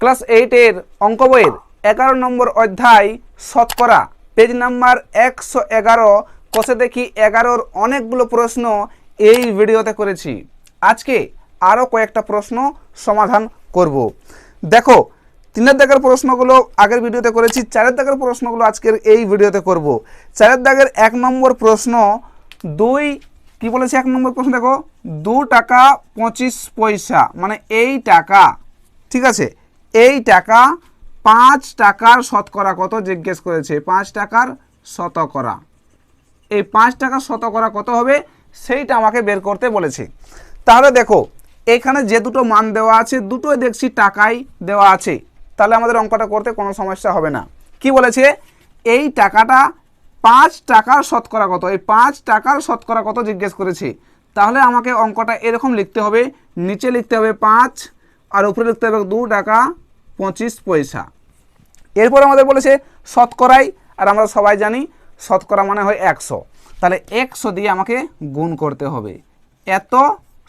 Class এইটের অঙ্ক বইয়ের এগারো নম্বর অধ্যায় শতকরা, পেজ নাম্বার একশো এগারো, কষে দেখি এগারোর অনেকগুলো প্রশ্ন এই ভিডিওতে করেছি। আজকে আরও কয়েকটা প্রশ্ন সমাধান করব। দেখো, তিনের দাগের প্রশ্নগুলো আগের ভিডিওতে করেছি, চারের দাগের প্রশ্নগুলো আজকের এই ভিডিওতে করব। চারের দাগের এক নম্বর প্রশ্ন, দুই, কি বলেছে এক নম্বর প্রশ্ন দেখো? দু টাকা পঁচিশ পয়সা মানে এই টাকা, ঠিক আছে? এই টাকা পাঁচ টাকার শতকরা কত? জিজ্ঞেস করেছে। পাঁচ টাকার শতকরা। এই পাঁচ টাকার শতকরা কত হবে? সেইটা আমাকে বের করতে বলেছে। তাহলে দেখো, এখানে যে দুটো মান দেওয়া আছে, দুটোই দেখছি টাকাই দেওয়া আছে। তাহলে আমাদের অঙ্কটা করতে কোনো সমস্যা হবে না। কি বলেছে? এই টাকাটা পাঁচ টাকার শতকরা কত? এই পাঁচ টাকার শতকরা কত? জিজ্ঞেস করেছে। তাহলে আমাকে অঙ্কটা এরকম লিখতে হবে। নিচে লিখতে হবে পাঁচ আর উপরে লিখতে হবে দু টাকা পঁচিশ পয়সা। এরপর আমাদের বলেছে শতকরাই, আর আমরা সবাই জানি শতকরা মানে হয় একশো। তাহলে একশো দিয়ে আমাকে গুণ করতে হবে। এত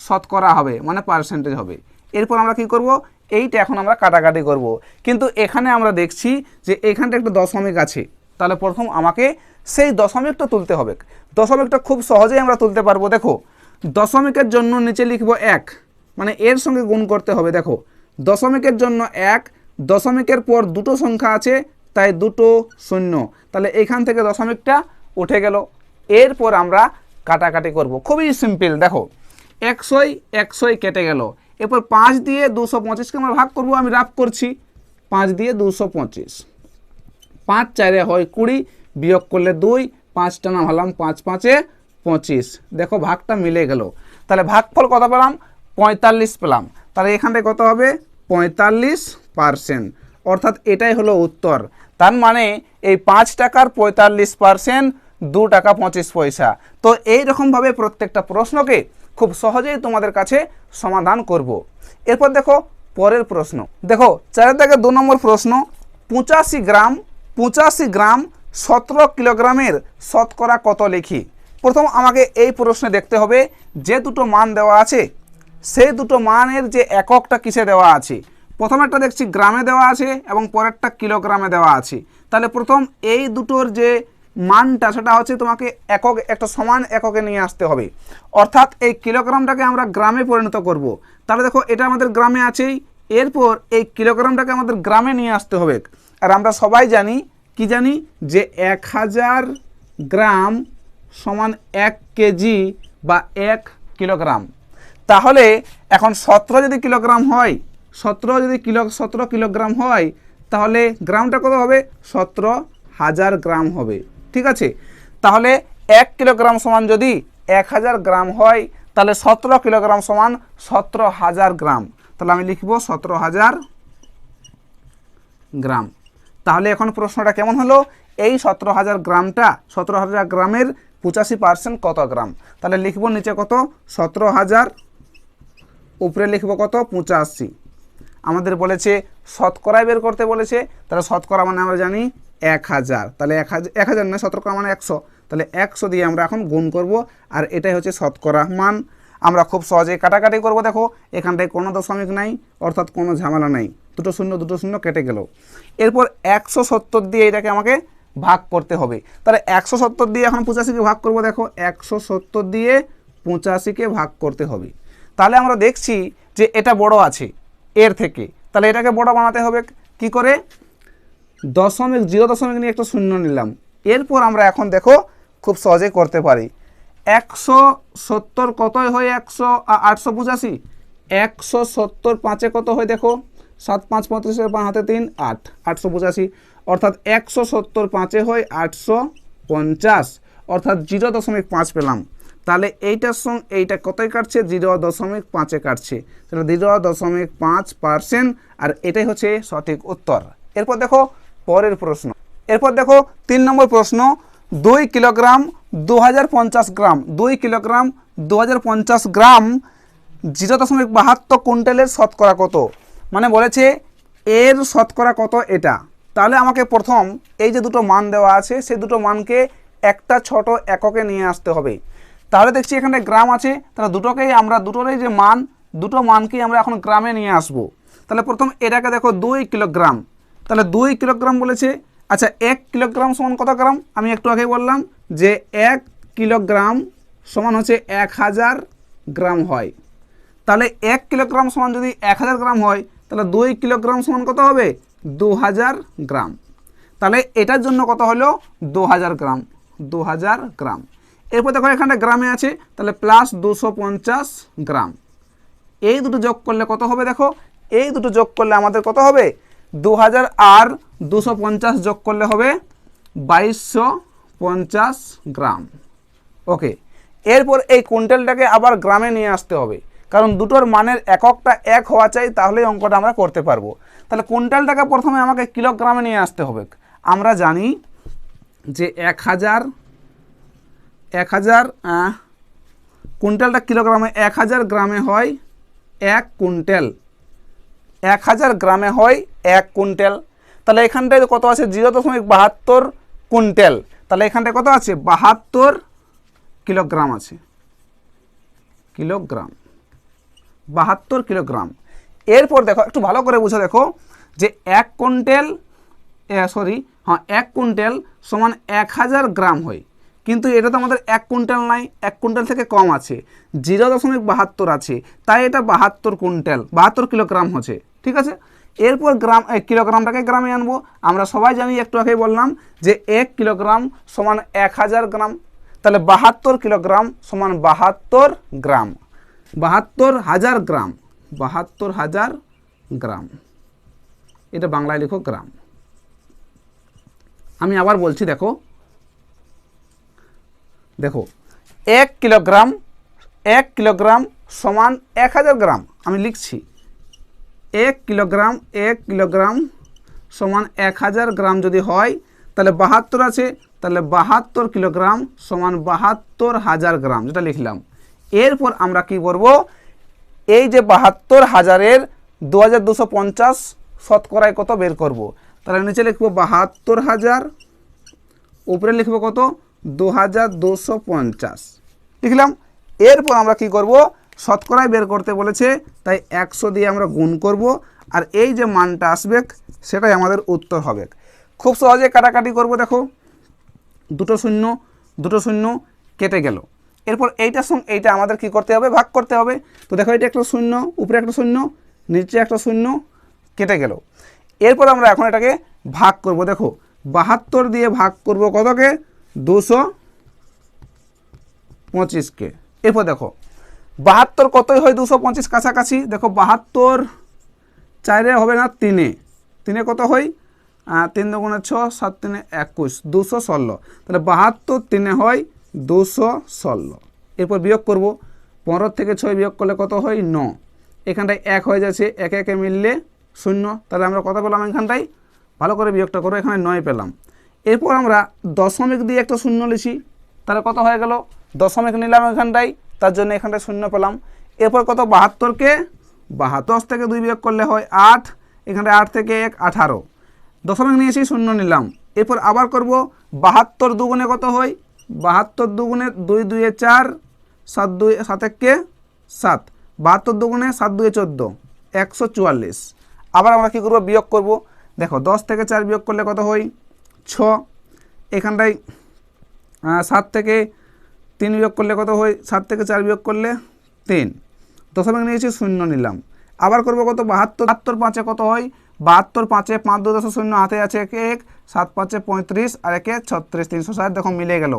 শতকরা হবে মানে পার্সেন্টেজ হবে। এরপর আমরা কি করব? এইটা এখন আমরা কাটাকাটি করব। কিন্তু এখানে আমরা দেখছি যে এখানটা একটা দশমিক আছে। তাহলে প্রথম আমাকে সেই দশমিকটা তুলতে হবে। দশমিকটা খুব সহজেই আমরা তুলতে পারব। দেখো, দশমিকের জন্য নিচে লিখব এক। মানে এর সঙ্গে গুণ করতে হবে। দেখো, দশমিকের জন্য এক, দশমিকের পর দুটো সংখ্যা আছে, তাই দুটো শূন্য। তাহলে এখান থেকে দশমিকটা উঠে গেল। এরপর আমরা কাটাকাটি করব। খুবই সিম্পল, দেখো একশোই একশোই কেটে গেল। এরপর পাঁচ দিয়ে দুশো পঁচিশকে আমরা ভাগ করব, আমি রাফ করছি। পাঁচ দিয়ে দুশো পঁচিশ। পাঁচ চারে হয় কুড়ি, বিয়োগ করলে দুই পাঁচটা নাম হলাম পাঁচ, পাঁচে পঁচিশ। দেখো, ভাগটা মিলে গেল। তাহলে ভাগফল কত পেলাম? পঁয়তাল্লিশ পেলাম। তাহলে এখানটায় কত হবে? পঁয়তাল্লিশ পারসেন্ট অর্থাৎ এটাই হলো উত্তর। তার মানে এই পাঁচ টাকার পঁয়তাল্লিশ পারসেন্ট দু টাকা পঁচিশ পয়সা। তো এই রকমভাবে প্রত্যেকটা প্রশ্নকে খুব সহজেই তোমাদের কাছে সমাধান করব। এরপর দেখো, পরের প্রশ্ন। দেখো চারের দাগে দু নম্বর প্রশ্ন, পঁচাশি গ্রাম পঁচাশি গ্রাম, সতেরো কিলোগ্রামের শতকরা কত লিখি? প্রথম আমাকে এই প্রশ্নে দেখতে হবে, যে দুটো মান দেওয়া আছে সেই দুটো মানের যে এককটা কিসে দেওয়া আছে? প্রথমেরটা দেখছি গ্রামে দেওয়া আছে এবং পরেরটা কিলোগ্রামে দেওয়া আছে। তাহলে প্রথম এই দুটোর যে মানটা, সেটা হচ্ছে তোমাকে একক, একটা সমান এককে নিয়ে আসতে হবে। অর্থাৎ এই কিলোগ্রামটাকে আমরা গ্রামে পরিণত করব। তাহলে দেখো, এটা আমাদের গ্রামে আছেই। এরপর এই কিলোগ্রামটাকে আমাদের গ্রামে নিয়ে আসতে হবে। আর আমরা সবাই জানি, কি জানি? যে এক হাজার গ্রাম সমান এক কেজি বা এক কিলোগ্রাম। তাহলে এখন সতেরো যদি কিলোগ্রাম হয়, সতেরো যদি কিলো, সতেরো কিলোগ্রাম হয়, তাহলে গ্রামটা কত হবে? সতেরো হাজার গ্রাম হবে। ঠিক আছে? তাহলে এক কিলোগ্রাম সমান যদি এক হাজার গ্রাম হয়, তাহলে সতেরো কিলোগ্রাম সমান সতেরো হাজার গ্রাম। তাহলে আমি লিখব সতেরো হাজার গ্রাম। তাহলে এখন প্রশ্নটা কেমন হলো? এই সতেরো হাজার গ্রামটা, সতেরো হাজার গ্রামের পঁচাশি পার্সেন্ট কত গ্রাম? তাহলে লিখব নিচে কত? সতেরো হাজার উপরে লিখব কত? পঁচাশি। আমাদের বলেছে শতকরায় বের করতে বলেছে, তাহলে শতকরা মানে আমরা জানি এক হাজার। তাহলে এক হাজার এক হাজার নয়, শতকরা মানে একশো। তাহলে একশো দিয়ে আমরা এখন গুণ করব, আর এটাই হচ্ছে শতকরা মান। আমরা খুব সহজে কাটাকাটি করব, দেখো এখানটায় কোনো দশমিক নাই, অর্থাৎ কোনো ঝামেলা নাই। দুটো শূন্য দুটো শূন্য কেটে গেল। এরপর একশো সত্তর দিয়ে এটাকে আমাকে ভাগ করতে হবে। তাহলে একশো সত্তর দিয়ে এখন পঁচাশিকে ভাগ করব, দেখো, একশো সত্তর দিয়ে পঁচাশিকে ভাগ করতে হবে। তাহলে আমরা দেখছি যে এটা বড় আছে, এর থেকে। তাহলে এটাকে বড় বানাতে হবে কি করে? দশমিক, জিরো দশমিক নিয়ে একটা শূন্য নিলাম। এরপর আমরা এখন দেখো খুব সহজে করতে পারি। একশো সত্তর কতই হয় একশো আটশো পঁচাশি? একশো সত্তর পাঁচে কত হয় দেখো? সাত, পাঁচ পঁয়ত্রিশের হাতে তিন, আট, আটশো পঁচাশি। অর্থাৎ একশো সত্তর পাঁচে হয় আটশো পঞ্চাশ। অর্থাৎ জিরো দশমিক পাঁচ পেলাম। তাহলে এইটার সঙ্গে এইটা কতই কাটছে? জিরো দশমিক পাঁচে কাটছে। তাহলে জিরো দশমিক পাঁচ পার্সেন্ট আর এটাই হচ্ছে সঠিক উত্তর। এরপর দেখো পরের প্রশ্ন। এরপর দেখো তিন নম্বর প্রশ্ন, দুই কিলোগ্রাম দু হাজার পঞ্চাশ গ্রাম, দুই কিলোগ্রাম দু হাজার পঞ্চাশ গ্রাম জিরো দশমিক বাহাত্তর কুইন্টালের শতকরা কত? মানে বলেছে এর শতকরা কত এটা? তাহলে আমাকে প্রথম এই যে দুটো মান দেওয়া আছে সেই দুটো মানকে একটা ছোট এককে নিয়ে আসতে হবে। তাহলে দেখছি এখানে গ্রাম আছে, তাহলে দুটোকেই আমরা, দুটোরই যে মান, দুটো মানকেই আমরা এখন গ্রামে নিয়ে আসব। তাহলে প্রথম এটাকে দেখো দুই কিলোগ্রাম। তাহলে দুই কিলোগ্রাম বলেছে আচ্ছা এক কিলোগ্রাম সমান কত গ্রাম? আমি একটু আগে বললাম যে এক কিলোগ্রাম সমান হচ্ছে এক হাজার গ্রাম হয়। তাহলে এক কিলোগ্রাম সমান যদি এক হাজার গ্রাম হয়, তাহলে দুই কিলোগ্রাম সমান কত হবে? দু হাজার গ্রাম। তাহলে এটার জন্য কত হলো? দু হাজার গ্রাম, দু হাজার গ্রাম। এরপর দেখো এখানে গ্রামে আছে, তাহলে প্লাস দুশো পঞ্চাশ গ্রাম। এই দুটো যোগ করলে কত হবে দেখো? এই দুটো যোগ করলে আমাদের কত হবে? দু হাজার আর দুশো পঞ্চাশ যোগ করলে হবে বাইশশো পঞ্চাশ গ্রাম। ওকে এরপর এই কুইন্টালটাকে আবার গ্রামে নিয়ে আসতে হবে। কারণ দুটোর মানের এককটা এক হওয়া চাই, তাহলেই অঙ্কটা আমরা করতে পারব। তাহলে কুইন্টালটাকে প্রথমে আমাকে কিলোগ্রামে নিয়ে আসতে হবে। আমরা জানি যে এক হাজার এক হাজার কুইন্টালটা কিলোগ্রামে এক হাজার গ্রামে হয় এক কুইন্টাল। এক হাজার গ্রামে হয় এক কুইন্টাল। তাহলে এখানটায় কত আছে? জিরো দশমিক বাহাত্তর কুইন্টাল। তাহলে এখানটায় কত আছে? বাহাত্তর কিলোগ্রাম আছে। কিলোগ্রাম। বাহাত্তর কিলোগ্রাম। এরপর দেখো একটু ভালো করে বুঝে দেখো যে এক কুইন্টাল সরি হ্যাঁ এক কুইন্টাল সমান এক হাজার গ্রাম হয়। কিন্তু এটা তো আমাদের এক কুইন্টাল নাই, এক কুইন্টাল থেকে কম আছে। জিরো দশমিক বাহাত্তর আছে, তাই এটা বাহাত্তর কুইন্টাল, বাহাত্তর কিলোগ্রাম হচ্ছে, ঠিক আছে? এরপর গ্রাম, এই কিলোগ্রামটাকে গ্রামে আনব। আমরা সবাই জানি, একটু আগে বললাম যে এক কিলোগ্রাম সমান এক হাজার গ্রাম, তাহলে বাহাত্তর কিলোগ্রাম সমান বাহাত্তর গ্রাম, বাহাত্তর হাজার গ্রাম, বাহাত্তর হাজার গ্রাম। এটা বাংলায় লেখো গ্রাম। আমি আবার বলছি, দেখো দেখো, এক কিলোগ্রাম এক কিলোগ্রাম সমান এক হাজার গ্রাম, আমি লিখছি। এক কিলোগ্রাম এক কিলোগ্রাম সমান এক হাজার গ্রাম যদি হয়, তাহলে বাহাত্তর আছে, তাহলে বাহাত্তর কিলোগ্রাম সমান বাহাত্তর হাজার গ্রাম, যেটা লিখলাম। এরপর আমরা কি করব? এই যে বাহাত্তর হাজারের দু হাজার দুশো পঞ্চাশ শতকরায় কত বের করব? তাহলে নিচে লিখব বাহাত্তর হাজার, উপরে লিখব কত? দু হাজার দুশো পঞ্চাশ। লিখলাম এরপর আমরা কি করব? শতকরায় বের করতে বলেছে, তাই একশো দিয়ে আমরা গুণ করব, আর এই যে মানটা আসবে, সেটাই আমাদের উত্তর হবে। খুব সহজে কাটাকাটি করব, দেখো। দুটো শূন্য দুটো শূন্য, কেটে গেল। এরপর এইটার সঙ্গে এইটা আমাদের কি করতে হবে? ভাগ করতে হবে। তো দেখো, এটা একটা শূন্য, উপরে একটা শূন্য, নিচে একটা শূন্য, কেটে গেল। এরপর আমরা এখন এটাকে ভাগ করব, দেখো। বাহাত্তর দিয়ে ভাগ করব কতকে? দুশো পঁচিশকে এরপর দেখো, বাহাত্তর কতই হয় দুশো পঁচিশ কাছাকাছি? দেখো, বাহাত্তর চারে হবে না তিনে। তিনে কত হয়? তিন দুগুণে ছ, সাত তিনে একুশ, দুশো ষোলো। তাহলে বাহাত্তর তিনে হয় দুশো ষোলো। এরপর বিয়োগ করব, পনেরো থেকে ছয় বিয়োগ করলে কত হয়? ন। এখানটায় এক হয়ে যাচ্ছে, একে একে মিললে শূন্য। তাহলে আমরা কত পেলাম এখানটায়? ভালো করে বিয়োগটা করো, এখানে নয় পেলাম। এরপর আমরা দশমিক দিয়ে একটা শূন্য লিখি, তাহলে কত হয়ে গেল? দশমিক নিলাম এখানটায়, তার জন্য এখানটায় শূন্য পেলাম। এরপর কত? বাহাত্তরকে বাহাত্তর থেকে দুই বিয়োগ করলে হয় আট, এখানটায় আট থেকে এক, আঠারো। দশমিক নিয়েছি, শূন্য নিলাম। এরপর আবার করব, বাহাত্তর দুগুণে কত হয়? বাহাত্তর দুগুণে দুই দুয়ে চার, সাত দুই, সাত এককে সাত। বাহাত্তর দুগুণে সাত দুয়ে চোদ্দ, একশো চুয়াল্লিশ। আবার আমরা কী করব? বিয়োগ করব। দেখো, দশ থেকে চার বিয়োগ করলে কত হয়? ছ। এখানটায় সাত থেকে তিন বিয়োগ করলে কত হয়? সাত থেকে চার বিয়োগ করলে তিন। দশমিক নিয়েছি, শূন্য নিলাম। আবার করব কত? বাহাত্তর। বাহাত্তর পাঁচে কত হয়? বাহাত্তর পাঁচে পাঁচ দু দশ শূন্য, হাতে আছে একে এক। সাত পাঁচে পঁয়ত্রিশ আর একে ছত্রিশ, তিনশো ষাট। দেখো, মিলে গেল।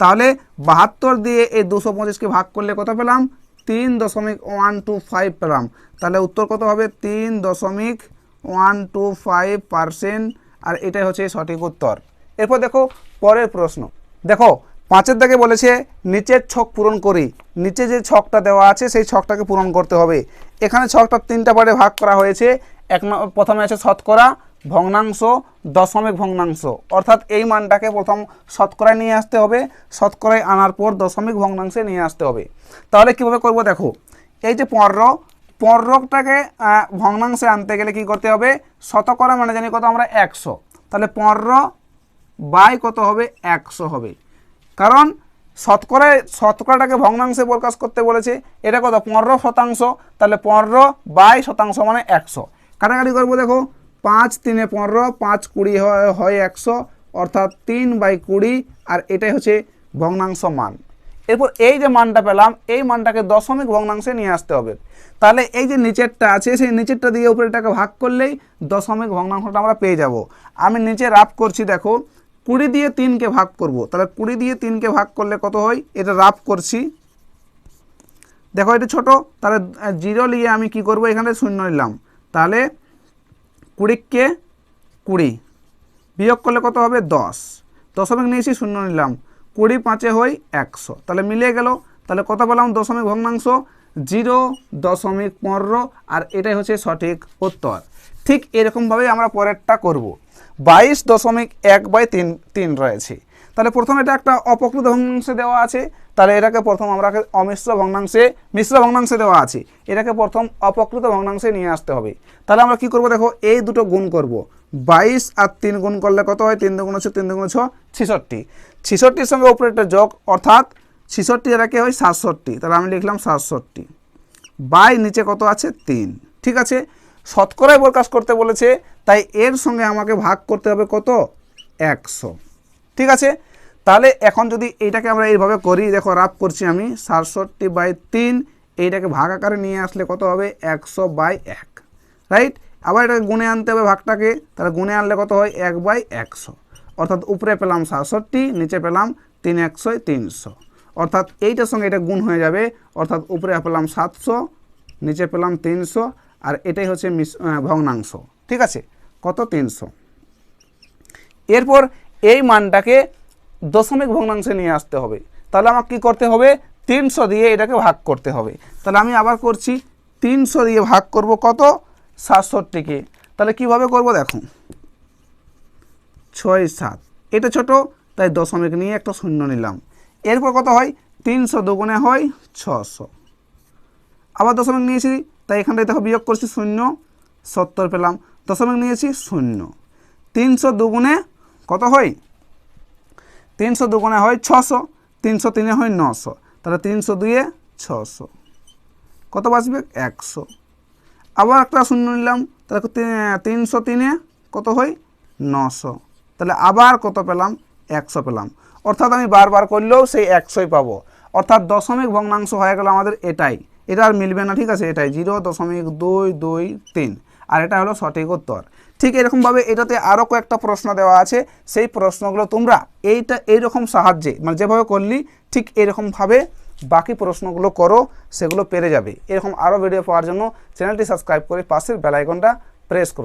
তাহলে বাহাত্তর দিয়ে এই দুশো পঁচিশকে ভাগ করলে কত পেলাম? তিন দশমিক ওয়ান টু ফাইভ পেলাম। তাহলে উত্তর কত হবে? তিন দশমিক ওয়ান টু ফাইভ পারসেন্ট আর এটাই হচ্ছে সঠিক উত্তর। এরপর দেখো পরের প্রশ্ন। দেখো, পাঁচের দাগে বলেছে, নিচের ছক পূরণ করি। নিচে যে ছকটা দেওয়া আছে, সেই ছকটাকে পূরণ করতে হবে। এখানে ছকটা তিনটা পারে ভাগ করা হয়েছে। এক প্রথমে আছে শতকরা ভগ্নাংশ, দশমিক ভগ্নাংশ। অর্থাৎ এই মানটাকে প্রথম শতকরায় নিয়ে আসতে হবে। শতকরায় আনার পর দশমিক ভগ্নাংশে নিয়ে আসতে হবে। তাহলে কীভাবে করব দেখো, এই যে পনেরো পনেরোটাকে ভগ্নাংশে আনতে গেলে কি করতে হবে? শতকরা মানে জানি কত? আমরা একশো। তাহলে পনেরো বাই কত হবে? একশো হবে। কারণ শতকরায় শতকরাটাকে ভগ্নাংশে প্রকাশ করতে বলেছে, এটা কত? পনেরো শতাংশ। তাহলে পনেরো বাই শতাংশ মানে একশো। কাটাকাটি করব দেখো, পাঁচ তিনে পনেরো পাঁচ কুড়ি হয় একশো, অর্থাৎ তিন বাই কুড়ি, আর এটাই হচ্ছে ভগ্নাংশ মান। এরপর এই যে মানটা পেলাম, এই মানটাকে দশমিক ভগ্নাংশে নিয়ে আসতে হবে। তাহলে এই যে নিচেরটা আছে, সেই নিচেরটা দিয়ে উপরেরটাকে ভাগ করলেই দশমিক ভগ্নাংশটা আমরা পেয়ে যাব। আমি নিচে রাফ করছি, দেখো, কুড়ি দিয়ে তিনকে ভাগ করব। তাহলে কুড়ি দিয়ে তিনকে ভাগ করলে কত হয়? এটা রাফ করছি। দেখো, এটা ছোট, তাহলে জিরো নিয়ে আমি কি করব? এখানে শূন্য নিলাম। তাহলে কুড়িকে কুড়ি বিয়োগ করলে কত হবে? দশ। দশমিক নিয়েছি, শূন্য নিলাম। কুড়ি পাঁচে হই একশো। তাহলে মিলে গেল, তাহলে কত পেলাম? দশমিক ভগ্নাংশ, জিরো দশমিক পনেরো, আর এটাই হচ্ছে সঠিক উত্তর। ঠিক এরকমভাবেই আমরা পরেরটা করব। বাইশ দশমিক এক বাই তিন তিন রয়েছে। তাহলে প্রথমে এটা একটা অপকৃত ভগ্নাংশে দেওয়া আছে। তাহলে এটাকে প্রথম আমরা অমিশ্র ভগ্নাংশে, মিশ্র ভগ্নাংশে দেওয়া আছে। এটাকে প্রথম অপকৃত ভগ্নাংশে নিয়ে আসতে হবে। তাহলে আমরা কি করব দেখো, এই দুটো গুণ করব। বাইশ আর তিন গুণ করলে কত হয়? তিন দুগুণ হচ্ছে তিন দুগুণ ছ ছিষট্টি। ছিষট্টির সঙ্গে উপরে একটা যোগ, অর্থাৎ ছিষট্টি এটাকে হয়? সাতষট্টি। তাহলে আমি লিখলাম সাতষট্টি। বাই নিচে কত আছে? তিন। ঠিক আছে? শতকরায় প্রকাশ করতে বলেছে, তাই এর সঙ্গে আমাকে ভাগ করতে হবে কত? একশো। ঠিক আছে? তাহলে এখন যদি এইটাকে আমরা এইভাবে করি, দেখো রাফ করছি আমি, সাতষট্টি বাই তিন, এইটাকে ভাগ আকারে নিয়ে আসলে কত হবে? একশো বাই এক রাইট আবার এটাকে গুণে আনতে হবে ভাগটাকে, তাহলে গুণে আনলে কত হয়? এক বাই একশো, অর্থাৎ উপরে পেলাম সাতষট্টি, নিচে পেলাম তিন একশোয় তিনশো, অর্থাৎ এইটার সঙ্গে এটা গুণ হয়ে যাবে, অর্থাৎ উপরে পেলাম সাতশো, নিচে পেলাম তিনশো, আর এটাই হচ্ছে মিস- ভগ্নাংশ, ঠিক আছে? কত? তিনশো। এরপর এই মানটাকে দশমিক ভগ্নাংশে নিয়ে আসতে হবে। তাহলে আমাকে কি করতে হবে? তিনশো দিয়ে এটাকে ভাগ করতে হবে। তাহলে আমি আবার করছি, তিনশো দিয়ে ভাগ করব কত? সাতষট্টিকে। তাহলে কীভাবে করব দেখো? ছয় সাত। এটা ছোট, তাই দশমিক নিয়ে একটা শূন্য নিলাম। এরপর কত হয়? তিনশো দুগুণে হয় ছশো। আবার দশমিক নিয়েছি, তাই এখানটায় দেখো বিয়োগ করছি শূন্য, সত্তর পেলাম। দশমিক নিয়েছি শূন্য। তিনশো দুগুণে কত হয়? তিনশো দুগুণে হয় ছশো, তিনশো তিনে হয় নশো। তাহলে তিনশো দুয়ে ছশো। কত বাঁচবে? একশো। আবার একটা শূন্য নিলাম, তাহলে তিনশো তিনে কত হয়? নশো। তাহলে আবার কত পেলাম? একশো পেলাম। অর্থাৎ আমি বারবার করলেও সেই একশোই পাবো। অর্থাৎ দশমিক ভগ্নাংশ হয়ে গেল আমাদের এটাই। এটা আর মিলবে না, ঠিক আছে? এটাই। জিরো দশমিক দুই দুই, তিন। আর এটা হলো সঠিক উত্তর। ঠিক এরকমভাবে এটাতে আরও কয়েকটা প্রশ্ন দেওয়া আছে। সেই প্রশ্নগুলো তোমরা এইটা এইরকম সাহায্যে মানে যেভাবে করলি ঠিক এরকমভাবে বাকি প্রশ্নগুলো করো, সেগুলো পেরে যাবে। এরকম আরও ভিডিও পাওয়ার জন্য চ্যানেলটি সাবস্ক্রাইব করে পাশের বেলাইকনটা প্রেস করো।